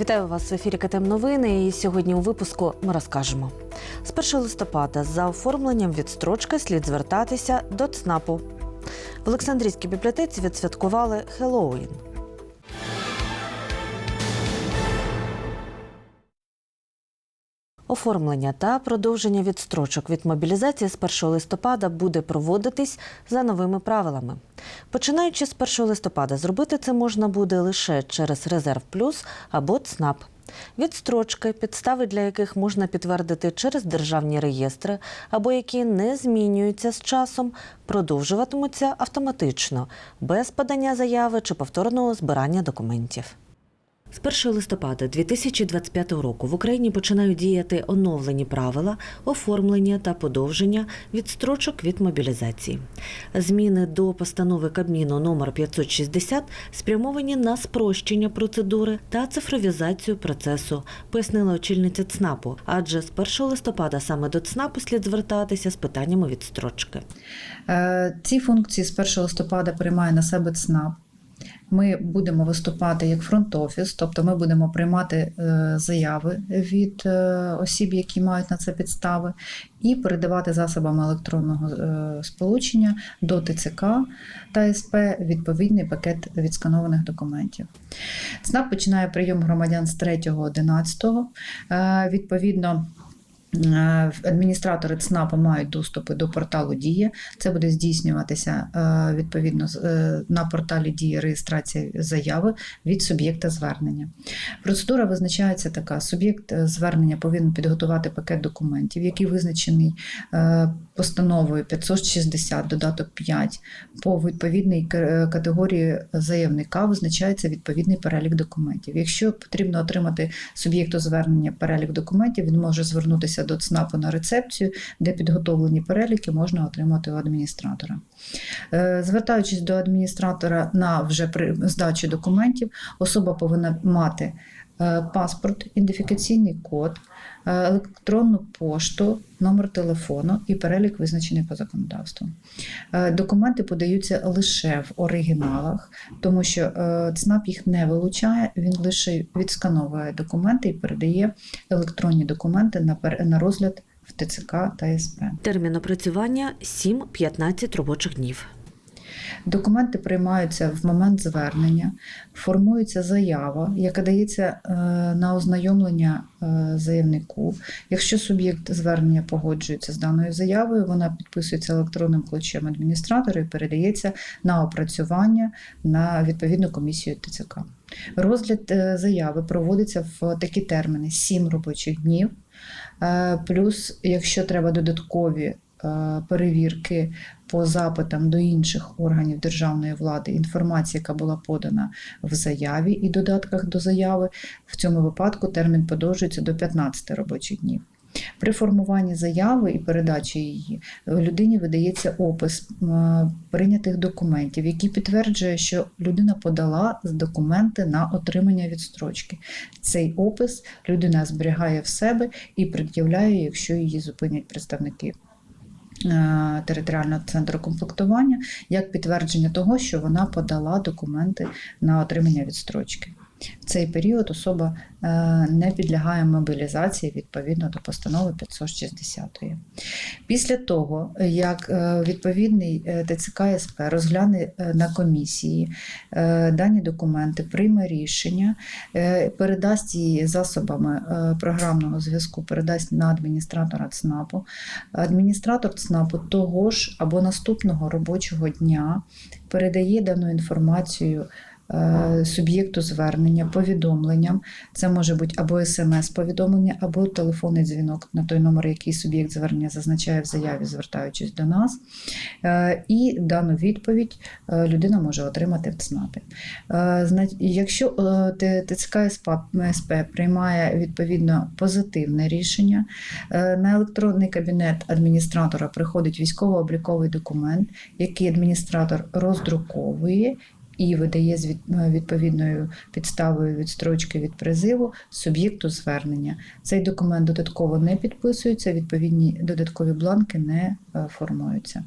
Вітаю вас в ефірі КТМ Новини. І сьогодні у випуску ми розкажемо. З 1 листопада за оформленням відстрочки слід звертатися до ЦНАПу. В Олександрійській бібліотеці відсвяткували Хеллоуін. Оформлення та продовження відстрочок від мобілізації з 1 листопада буде проводитись за новими правилами. Починаючи з 1 листопада, зробити це можна буде лише через Резерв Плюс або ЦНАП. Відстрочки, підстави для яких можна підтвердити через державні реєстри, або які не змінюються з часом, продовжуватимуться автоматично, без подання заяви чи повторного збирання документів. З 1 листопада 2025 року в Україні починають діяти оновлені правила оформлення та подовження відстрочок від мобілізації. Зміни до постанови Кабміну номер 560 спрямовані на спрощення процедури та цифровізацію процесу, пояснила очільниця ЦНАПу. Адже з 1 листопада саме до ЦНАПу слід звертатися з питаннями відстрочки. Е, Ці функції з 1 листопада приймає на себе ЦНАП. Ми будемо виступати як фронт-офіс, тобто ми будемо приймати е, заяви від е, осіб, які мають на це підстави, і передавати засобами електронного е, сполучення до ТЦК та СП відповідний пакет відсканованих документів. ЦНАП починає прийом громадян з 3.11. Е, Відповідно. Е, Адміністратори ЦНАПу мають доступи до порталу Дія. Це буде здійснюватися е, відповідно е, на порталі Дія реєстрація заяви від суб'єкта звернення. Процедура визначається така: суб'єкт звернення повинен підготувати пакет документів, який визначений постановою 560 додаток 5 по відповідній категорії заявника визначається відповідний перелік документів. Якщо потрібно отримати суб'єкту звернення перелік документів, він може звернутися до ЦНАПу на рецепцію, де підготовлені переліки можна отримати у адміністратора. Е, Звертаючись до адміністратора на вже при здачі документів, особа повинна мати паспорт, ідентифікаційний код, е, електронну пошту, номер телефону і перелік визначений по законодавству. Е, Документи подаються лише в оригіналах, тому що е, ЦНАП їх не вилучає, він лише відскановує документи і передає електронні документи на розгляд в ТЦК та СП. Термін опрацювання 7-15 робочих днів. Документи приймаються в момент звернення, формується заява, яка дається е, на ознайомлення е, заявнику. Якщо суб'єкт звернення погоджується з даною заявою, вона підписується електронним ключем адміністратора і передається на опрацювання на відповідну комісію ТЦК. Розгляд е, заяви проводиться в такі терміни: 7 робочих днів. Плюс, якщо треба додаткові перевірки по запитам до інших органів державної влади, інформація, яка була подана в заяві і додатках до заяви, в цьому випадку термін подовжується до 15 робочих днів. При формуванні заяви і передачі її людині видається опис е, прийнятих документів, який підтверджує, що людина подала документи на отримання відстрочки. Цей опис людина зберігає в себе і пред'являє, якщо її зупинять представники. Е, Територіального центру комплектування як підтвердження того, що вона подала документи на отримання відстрочки. В цей період особа е, не підлягає мобілізації відповідно до постанови 560. Після того, як е, відповідний е, ТЦК СП розгляне на комісії дані документи, прийме рішення, передасть її засобами програмного зв'язку, передасть на адміністратора ЦНАПу. Адміністратор ЦНАПу того ж або наступного робочого дня передає дану інформацію суб'єкту звернення, повідомленням. Це може бути або смс-повідомлення, або телефонний дзвінок на той номер, який суб'єкт звернення зазначає в заяві, звертаючись до нас. Е, І дану відповідь е, людина може отримати в ЦНАПі. Е, Якщо е, ТЦК СП приймає відповідно позитивне рішення, е, на електронний кабінет адміністратора приходить військово-обліковий документ, який адміністратор роздруковує і видає з е, відповідною підставою відстрочки від призиву суб'єкту звернення. Цей документ додатково не підписується, відповідні додаткові бланки не формуються.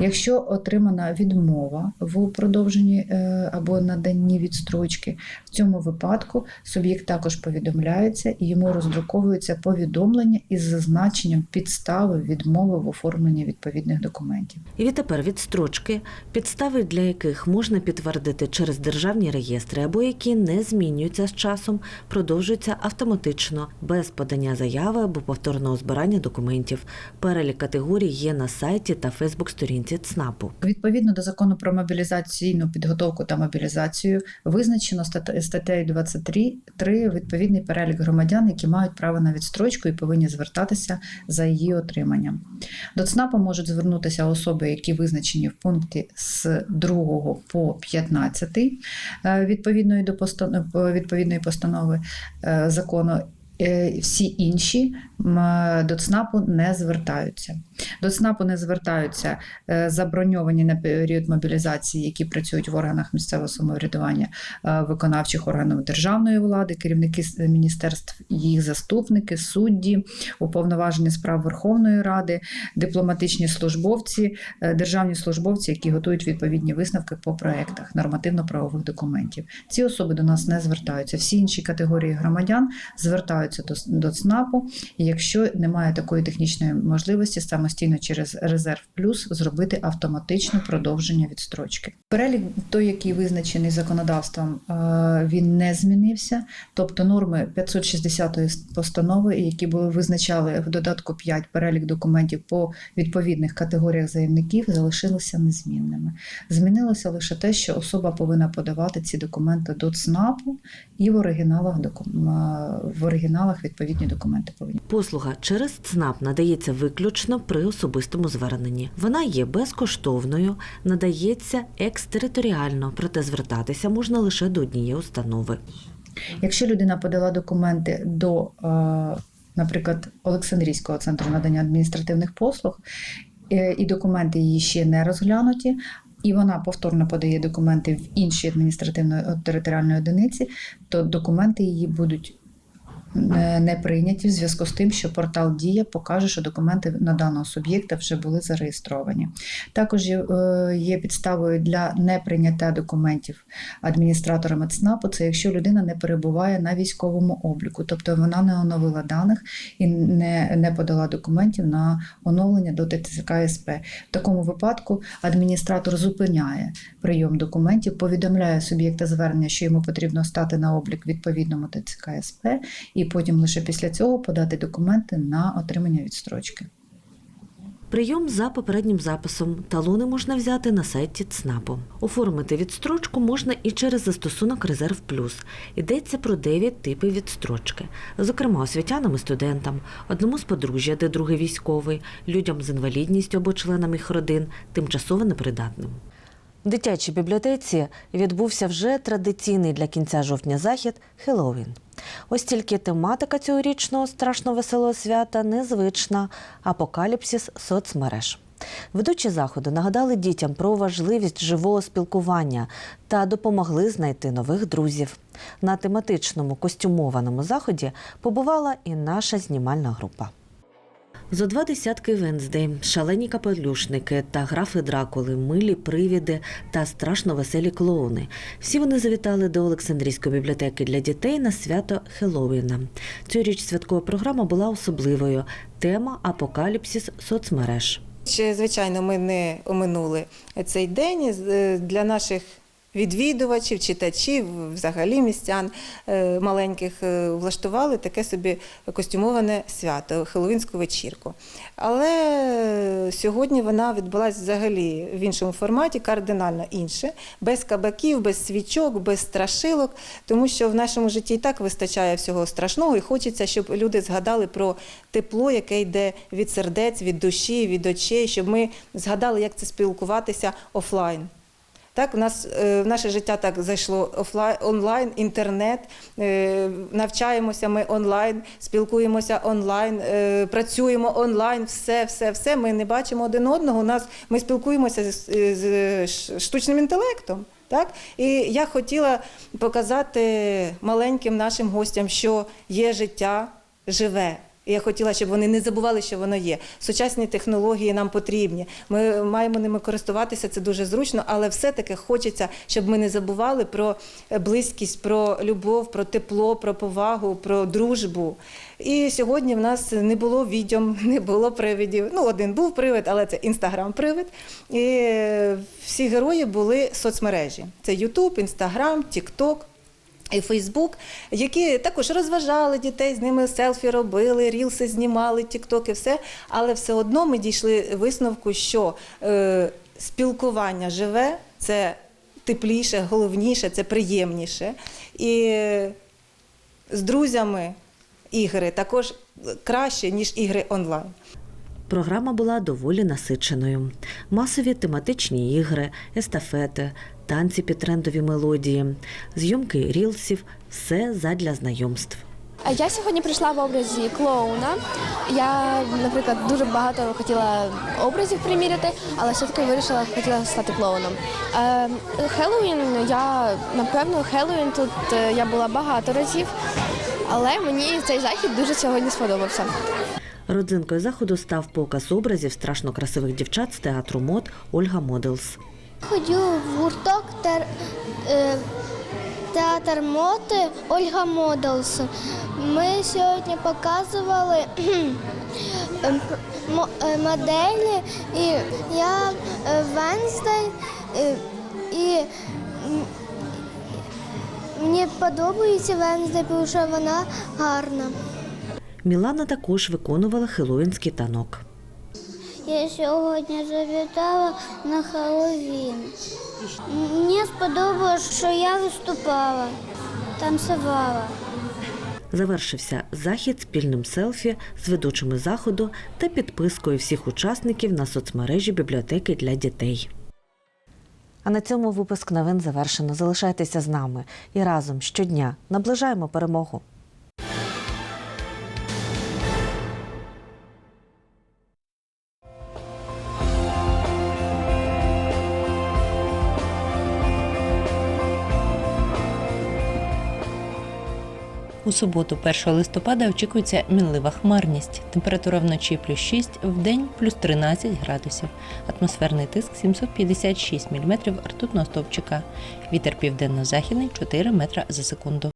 Якщо отримана відмова в продовженні е, або наданні відстрочки, в цьому випадку суб'єкт також повідомляється і йому роздруковується повідомлення із зазначенням підстави відмови в оформленні відповідних документів. І відтепер відстрочки, підстави для яких можна підтвердити через державні реєстри або які не змінюються з часом, продовжуються автоматично без подання заяви або повторного збирання документів. Перелік категорій є на сайті та Фейсбук-сторінці ЦНАПу. Відповідно до закону про мобілізаційну підготовку та мобілізацію визначено стат- статтею 23 три відповідний перелік громадян, які мають право на відстрочку і повинні звертатися за її отриманням. До ЦНАПу можуть звернутися особи, які визначені в пункті з 2 по 15 е, відповідної до постан- відповідної постанови е, закону. Е, Всі інші до ЦНАПу не звертаються. До ЦНАПу не звертаються е, заброньовані на період мобілізації, які працюють в органах місцевого самоврядування, е, виконавчих органів державної влади, керівники міністерств, їх заступники, судді, уповноважені справ Верховної Ради, дипломатичні службовці, державні службовці, які готують відповідні висновки по проектах нормативно-правових документів. Ці особи до нас не звертаються. Всі інші категорії громадян звертаються до, до ЦНАПу, якщо немає такої технічної можливості самостійно через резерв плюс зробити автоматичне продовження відстрочки. Перелік той, який визначений законодавством, е, він не змінився. Тобто норми 560 постанови, які були визначали в додатку 5 перелік документів по відповідних категоріях заявників, залишилися незмінними. Змінилося лише те, що особа повинна подавати ці документи до ЦНАПу і в оригіналах е, в оригіналах відповідні документи повинні. Послуга через ЦНАП надається виключно при особистому зверненні. Вона є безкоштовною, надається екстериторіально, проте звертатися можна лише до однієї установи. Якщо людина подала документи до, е, наприклад, Олександрійського центру надання адміністративних послуг, е, і документи її ще не розглянуті, і вона повторно подає документи в іншій адміністративно-територіальній одиниці, то документи її будуть не прийняті в зв'язку з тим, що портал Дія покаже, що документи на даного суб'єкта вже були зареєстровані. Також е, є підставою для неприйняття документів адміністраторами ЦНАПу, це якщо людина не перебуває на військовому обліку, тобто вона не оновила даних і не, не подала документів на оновлення до ТЦК СП. В такому випадку адміністратор зупиняє прийом документів, повідомляє суб'єкта звернення, що йому потрібно стати на облік відповідному ТЦК СП, і потім лише після цього подати документи на отримання відстрочки. Прийом за попереднім записом. Талони можна взяти на сайті ЦНАПу. Оформити відстрочку можна і через застосунок Резерв Плюс. Йдеться про 9 типів відстрочки, зокрема освітянам і студентам, одному з подружжя, де другий військовий, людям з інвалідністю або членам їх родин, тимчасово непридатним. В дитячій бібліотеці відбувся вже традиційний для кінця жовтня захід Хеллоуін. Ось тільки тематика цьогорічного страшно веселого свята незвична апокаліпсис соцмереж. Ведучі заходу нагадали дітям про важливість живого спілкування та допомогли знайти нових друзів. На тематичному костюмованому заході побувала і наша знімальна група. Зо два десятки Венздей, шалені капелюшники та графи Дракули, милі привіди та страшно веселі клоуни. Всі вони завітали до Олександрійської бібліотеки для дітей на свято Хеллоуіна. Цьогоріч святкова програма була особливою. Тема апокаліпсис соцмереж. Ще, звичайно, ми не оминули цей день для наших. Відвідувачів, читачів, взагалі містян е, маленьких е, влаштували таке собі костюмоване свято, хеллоуінську вечірку. Але сьогодні вона відбулася взагалі в іншому форматі, кардинально інше, без кабаків, без свічок, без страшилок, тому що в нашому житті і так вистачає всього страшного, і хочеться, щоб люди згадали про тепло, яке йде від сердець, від душі, від очей, щоб ми згадали, як це спілкуватися офлайн. Так, у нас е, в наше життя так зайшло офлайн, онлайн, інтернет, е, навчаємося ми онлайн, спілкуємося онлайн, е, працюємо онлайн, все, все, все. Ми не бачимо один одного. У нас ми спілкуємося з, з штучним інтелектом. Так? І я хотіла показати маленьким нашим гостям, що є життя живе. Я хотіла, щоб вони не забували, що воно є. Сучасні технології нам потрібні. Ми маємо ними користуватися, це дуже зручно, але все-таки хочеться, щоб ми не забували про близькість, про любов, про тепло, про повагу, про дружбу. І сьогодні в нас не було відьом, не було привидів. Ну, один був привид, але це інстаграм-привид. І всі герої були соцмережі: це Ютуб, Інстаграм, Тікток і Фейсбук, які також розважали дітей, з ними селфі робили, рілси знімали, тіктоки, все. Але все одно ми дійшли висновку, що е, спілкування живе це тепліше, головніше, це приємніше. І з друзями ігри також краще, ніж ігри онлайн. Програма була доволі насиченою. Масові тематичні ігри, естафети, танці під трендові мелодії, зйомки рілсів все задля знайомств. Я сьогодні прийшла в образі клоуна. Я, наприклад, дуже багато хотіла образів приміряти, але все-таки вирішила, хотіла стати клоуном. Е, Хеллоуін, я напевно, Хеллоуін тут е, я була багато разів, але мені цей захід дуже сьогодні сподобався. Родзинкою заходу став показ образів страшно красивих дівчат з театру мод Ольга Моделс. Ходю в гурток тер, е, театр моти Ольга Моделс. Ми сьогодні показували е, мо- е, моделі, і я е, Венздей, е, і мені подобається Венздей, тому що вона гарна. Мілана також виконувала хеллоуінський танок. Я сьогодні завітала на Хеллоуін. Мені сподобалось, що я виступала, танцювала. Завершився захід спільним селфі з ведучими заходу та підпискою всіх учасників на соцмережі бібліотеки для дітей. А на цьому випуск новин завершено. Залишайтеся з нами і разом щодня наближаємо перемогу. У суботу, 1 листопада, очікується мінлива хмарність. Температура вночі плюс 6, в день плюс 13 градусів. Атмосферний тиск 756 мм ртутного стовпчика. Вітер південно-західний 4 метра за секунду.